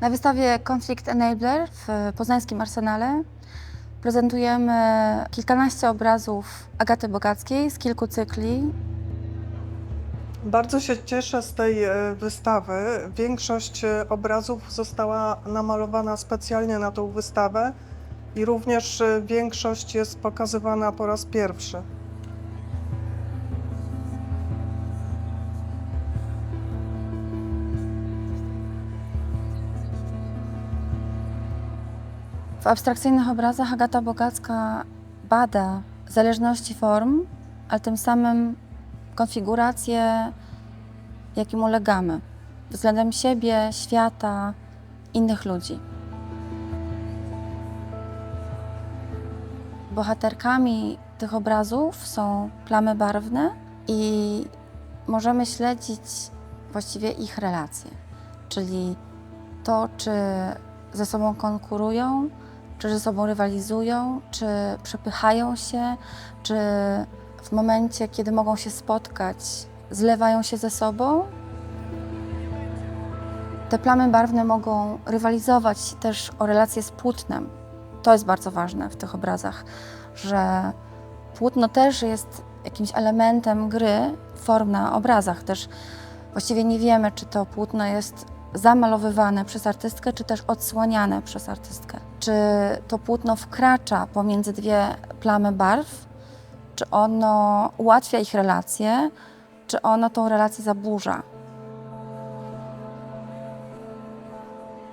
Na wystawie Conflict Enabler w poznańskim Arsenale prezentujemy kilkanaście obrazów Agaty Bogackiej z kilku cykli. Bardzo się cieszę z tej e, wystawy. Większość e, obrazów została namalowana specjalnie na tą wystawę i również e, większość jest pokazywana po raz pierwszy. Abstrakcyjnych obrazach Agata Bogacka bada zależności form, ale tym samym konfiguracje, jakim ulegamy względem siebie, świata, innych ludzi. Bohaterkami tych obrazów są plamy barwne i możemy śledzić właściwie ich relacje, czyli to, czy ze sobą konkurują, czy ze sobą rywalizują, czy przepychają się, czy w momencie, kiedy mogą się spotkać, zlewają się ze sobą. Te plamy barwne mogą rywalizować też o relacje z płótnem. To jest bardzo ważne w tych obrazach, że płótno też jest jakimś elementem gry form na obrazach. Też właściwie nie wiemy, czy to płótno jest zamalowywane przez artystkę, czy też odsłaniane przez artystkę. Czy to płótno wkracza pomiędzy dwie plamy barw, czy ono ułatwia ich relacje, czy ono tą relację zaburza.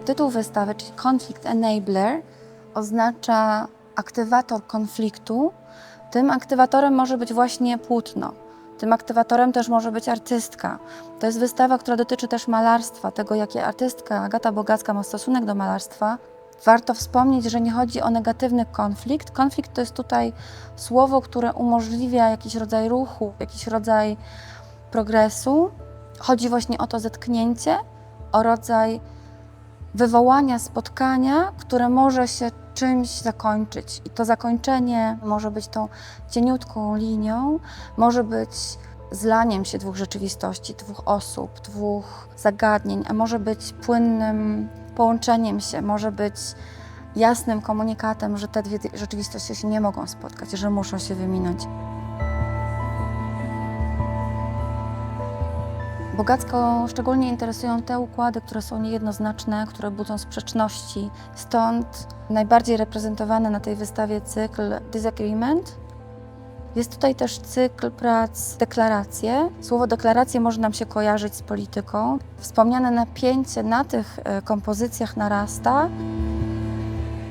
Tytuł wystawy, czyli Conflict Enabler, oznacza aktywator konfliktu. Tym aktywatorem może być właśnie płótno. Tym aktywatorem też może być artystka. To jest wystawa, która dotyczy też malarstwa, tego jakie artystka Agata Bogacka ma stosunek do malarstwa. Warto wspomnieć, że nie chodzi o negatywny konflikt. Konflikt to jest tutaj słowo, które umożliwia jakiś rodzaj ruchu, jakiś rodzaj progresu. Chodzi właśnie o to zetknięcie, o rodzaj wywołania spotkania, które może się czymś zakończyć. I to zakończenie może być tą cieniutką linią, może być zlaniem się dwóch rzeczywistości, dwóch osób, dwóch zagadnień, a może być płynnym połączeniem się, może być jasnym komunikatem, że te dwie rzeczywistości się nie mogą spotkać, że muszą się wyminąć. Bogacko szczególnie interesują te układy, które są niejednoznaczne, które budzą sprzeczności. Stąd najbardziej reprezentowany na tej wystawie cykl Disagreement. Jest tutaj też cykl prac Deklaracje. Słowo deklaracje może nam się kojarzyć z polityką. Wspomniane napięcie na tych e, kompozycjach narasta.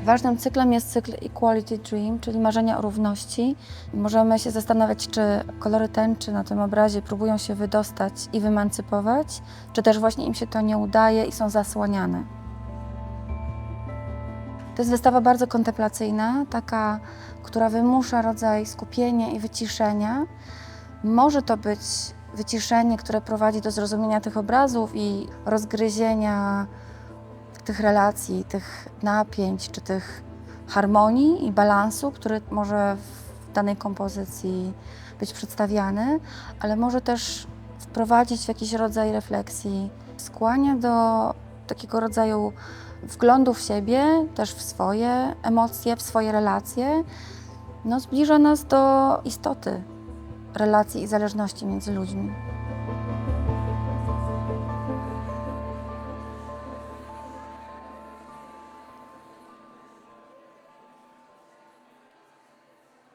Ważnym cyklem jest cykl Equality Dream, czyli marzenia o równości. Możemy się zastanawiać, czy kolory tęczy na tym obrazie próbują się wydostać i wymancypować, czy też właśnie im się to nie udaje i są zasłaniane. To jest wystawa bardzo kontemplacyjna, taka, która wymusza rodzaj skupienia i wyciszenia. Może to być wyciszenie, które prowadzi do zrozumienia tych obrazów i rozgryzienia tych relacji, tych napięć, czy tych harmonii i balansu, który może w danej kompozycji być przedstawiany, ale może też wprowadzić w jakiś rodzaj refleksji. Skłania do takiego rodzaju wglądu w siebie, też w swoje emocje, w swoje relacje. No, zbliża nas do istoty relacji i zależności między ludźmi.